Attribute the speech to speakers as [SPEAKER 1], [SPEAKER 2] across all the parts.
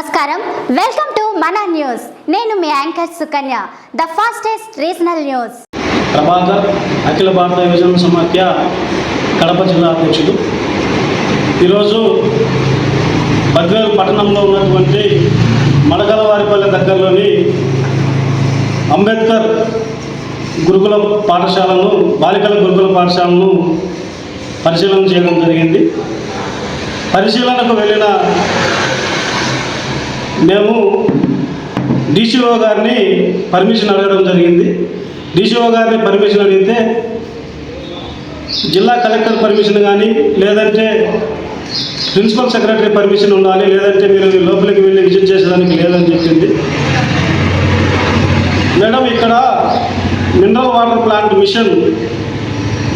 [SPEAKER 1] నమస్కారం. Welcome to మన news నేను మీ anchor Sukanya the fastest regional news
[SPEAKER 2] Prabhakar Akhila Bharata Yuvajana Samakhya Kadapa జిల్లా అధ్యక్షుడు. ఈరోజు బద్వేలు పట్టణంలో ఉన్నటువంటి మడగలవారిపల్లె దగ్గరలోని అంబేద్కర్ గురుకుల పాఠశాలను బాలికల గురుకుల పాఠశాలను పరిశీలన చేయడం జరిగింది. పరిశీలనకు వెళ్ళిన మేము డిసిఓ గారిని పర్మిషన్ అడగడం జరిగింది. డిసిఓ గారిని పర్మిషన్ అడిగితే జిల్లా కలెక్టర్ పర్మిషన్ కానీ లేదంటే ప్రిన్సిపల్ సెక్రటరీ పర్మిషన్ ఉండాలి లేదంటే మీరు లోపలికి వెళ్ళి విజిట్ చేసేదానికి లేదని చెప్పింది. మేడం ఇక్కడ మినరల్ వాటర్ ప్లాంట్ మిషన్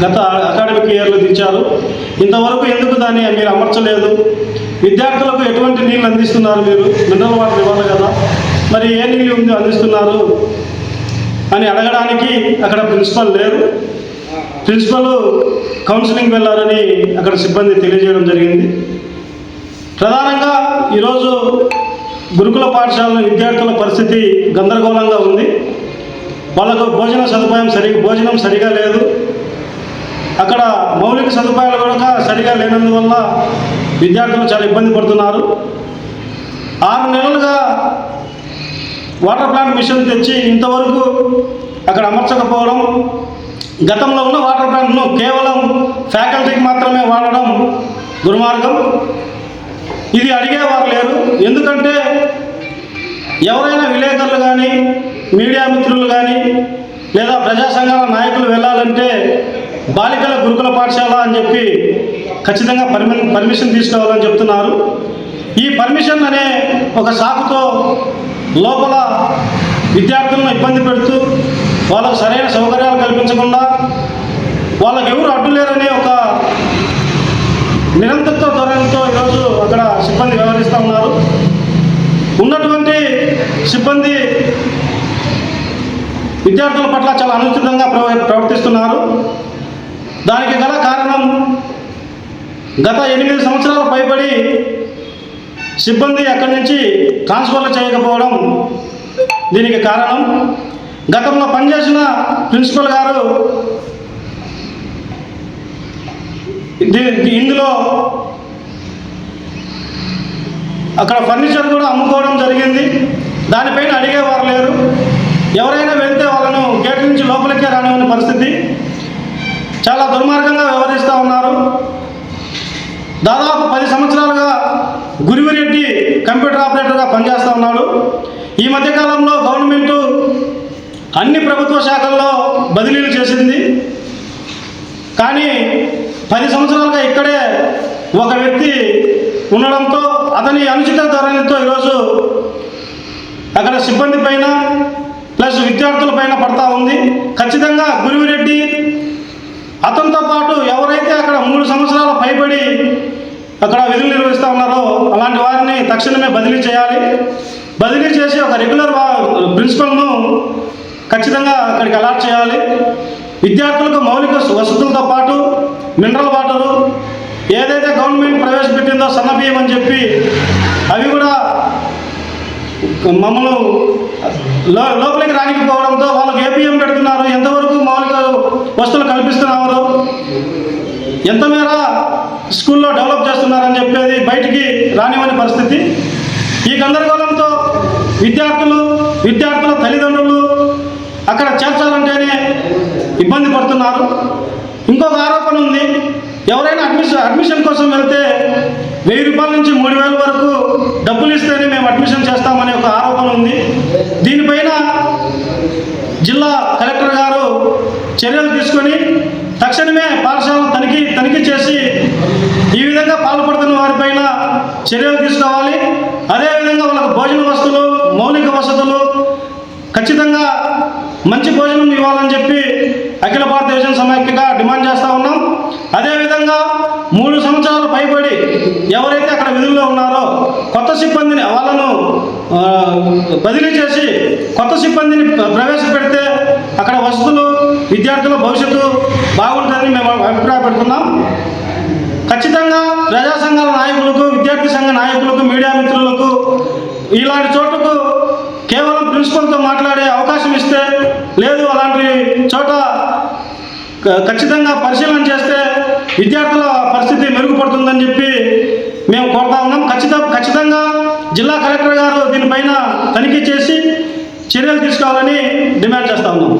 [SPEAKER 2] గత అకాడమిక్ ఇయర్లో దించారు. ఇంతవరకు ఎందుకు దాన్ని మీరు అమర్చలేదు? విద్యార్థులకు ఎటువంటి నీళ్ళు అందిస్తున్నారు మీరు? మినరల్ వాటర్ ఇవ్వాలి కదా. మరి ఏ నీళ్ళు ఉంది అందిస్తున్నారు? అని అడగడానికి అక్కడ ప్రిన్సిపల్ లేరు. ప్రిన్సిపల్ కౌన్సిలింగ్ వెళ్ళారని అక్కడ సిబ్బంది తెలియజేయడం జరిగింది. ప్రధానంగా ఈరోజు గురుకుల పాఠశాల విద్యార్థుల పరిస్థితి గందరగోళంగా ఉంది. వాళ్ళకు భోజన సదుపాయం సరి భోజనం సరిగా లేదు. అక్కడ మౌలిక సదుపాయాలు కూడా సరిగా లేనందువల్ల విద్యార్థులు చాలా ఇబ్బంది పడుతున్నారు. ఆరు నెలలుగా వాటర్ ప్లాంట్ మిషన్ తెచ్చి ఇంతవరకు అక్కడ అమర్చకపోవడం గతంలో ఉన్న వాటర్ ప్లాంట్ను కేవలం ఫ్యాకల్టీకి మాత్రమే వాడడం దుర్మార్గం. ఇది అడిగేవారు లేరు. ఎందుకంటే ఎవరైనా విలేకరులు కానీ మీడియా మిత్రులు కానీ లేదా ప్రజా సంఘాల నాయకులు వెళ్ళాలంటే బాలికల గురుకుల పాఠశాల అని చెప్పి ఖచ్చితంగా పర్మి పర్మిషన్ తీసుకోవాలని చెప్తున్నారు. ఈ పర్మిషన్ అనే ఒక సాకుతో లోపల విద్యార్థులను ఇబ్బంది పెడుతూ వాళ్ళకు సరైన సౌకర్యాలు కల్పించకుండా వాళ్ళకి ఎవరు అడ్డు లేరనే ఒక నిరంతరత్వ ధోరణితో ఈరోజు అక్కడ సిబ్బంది వ్యవహరిస్తూ ఉన్నారు. ఉన్నటువంటి సిబ్బంది విద్యార్థుల పట్ల చాలా అనుచితంగా ప్రవ- ప్రవర్తిస్తున్నారు. దానికి గల కారణం గత ఎనిమిది సంవత్సరాల పైబడి సిబ్బంది అక్కడి నుంచి ట్రాన్స్ఫర్లు చేయకపోవడం దీనికి కారణం. గతంలో పనిచేసిన ప్రిన్సిపల్ గారు దీ- ఇందులో అక్కడ ఫర్నిచర్ కూడా అమ్ముకోవడం జరిగింది. దానిపైన అడిగేవారు లేరు. ఎవరైనా వెళ్తే వాళ్ళను గేట్ నుంచి లోపలికే రానివ్వని పరిస్థితి. చాలా దుర్మార్గంగా వ్యవహరిస్తూ ఉన్నారు. దాదాపు పది సంవత్సరాలుగా గురివిరెడ్డి కంప్యూటర్ ఆపరేటర్గా పనిచేస్తూ ఉన్నాడు. ఈ మధ్యకాలంలో గవర్నమెంట్ అన్ని ప్రభుత్వ శాఖల్లో బదిలీలు చేసింది. కానీ పది సంవత్సరాలుగా ఇక్కడే ఒక వ్యక్తి ఉండడంతో అతని అనుచిత ధోరణితో ఈరోజు అక్కడ సిబ్బంది పైన ప్లస్ విద్యార్థుల పైన పడతా ఉంది ఖచ్చితంగా గురువిరెడ్డి అతనితో పాటు ఎవరైతే అక్కడ మూడు సంవత్సరాల పైబడి అక్కడ విధులు నిర్వహిస్తూ ఉన్నారో అలాంటి వారిని తక్షణమే బదిలీ చేయాలి. బదిలీ చేసి ఒక రెగ్యులర్ ప్రిన్సిపల్ను ఖచ్చితంగా అక్కడికి అలాట్ చేయాలి. విద్యార్థులకు మౌలిక వసతులతో పాటు మినరల్ వాటరు ఏదైతే గవర్నమెంట్ ప్రవేశపెట్టిందో సన్నబియ్యం అని చెప్పి అవి కూడా మమ్మల్ని లో లోపలికి రానికపోవడంతో వాళ్ళకి ఏపీఎం పెడుతున్నారు. ఎంతవరకు మౌలిక వస్తువులు కల్పిస్తున్నారు ఎంత మేర స్కూల్లో డెవలప్ చేస్తున్నారని చెప్పేది బయటికి రానివ్వని పరిస్థితి. ఈ గందరగోళంతో విద్యార్థులు విద్యార్థుల తల్లిదండ్రులు అక్కడ చేర్చాలంటేనే ఇబ్బంది పడుతున్నారు. ఇంకొక ఆరోపణ ఉంది. ఎవరైనా అడ్మిషన్ అడ్మిషన్ కోసం వెళ్తే వెయ్యి రూపాయల నుంచి మూడు వేల వరకు డబ్బులు ఇస్తేనే మేము అడ్మిషన్ చేస్తామనే ఒక ఆరోపణ ఉంది. దీనిపైన జిల్లా కలెక్టర్ గారు చర్యలు తీసుకొని తక్షణమే పాఠశాలను తనిఖీ తనిఖీ చేసి ఈ విధంగా పాల్పడుతున్న వారిపైన చర్యలు తీసుకోవాలి. అదేవిధంగా వాళ్ళకు భోజన వసతులు మౌలిక వసతులు ఖచ్చితంగా మంచి భోజనం ఇవ్వాలని చెప్పి అఖిల భారతదేశం యువజన సమైక్యగా డిమాండ్ చేస్తూ ఉన్నాం. అదేవిధంగా మూడు సంవత్సరాలు పైబడి ఎవరైతే అక్కడ విధుల్లో ఉన్నారో కొత్త సిబ్బందిని వాళ్ళను బదిలీ చేసి కొత్త సిబ్బందిని ప్రవేశపెడితే అక్కడ వసతులు విద్యార్థుల భవిష్యత్తు బాగుంటుందని మేము అభిప్రాయపడుతున్నాం. ఖచ్చితంగా ప్రజా సంఘాల నాయకులకు విద్యార్థి సంఘ నాయకులకు మీడియా మిత్రులకు ఇలాంటి చోటుకు కేవలం ప్రిన్సిపల్తో మాట్లాడే అవకాశం ఇస్తే లేదు. అలాంటి చోట ఖచ్చితంగా విద్యార్థుల పరిస్థితి మెరుగుపడుతుందని చెప్పి మేము కోరుతా ఉన్నాం. ఖచ్చిత ఖచ్చితంగా జిల్లా కలెక్టర్ గారు దీనిపైన తనిఖీ చేసి చర్యలు తీసుకోవాలని డిమాండ్ చేస్తా ఉన్నాం.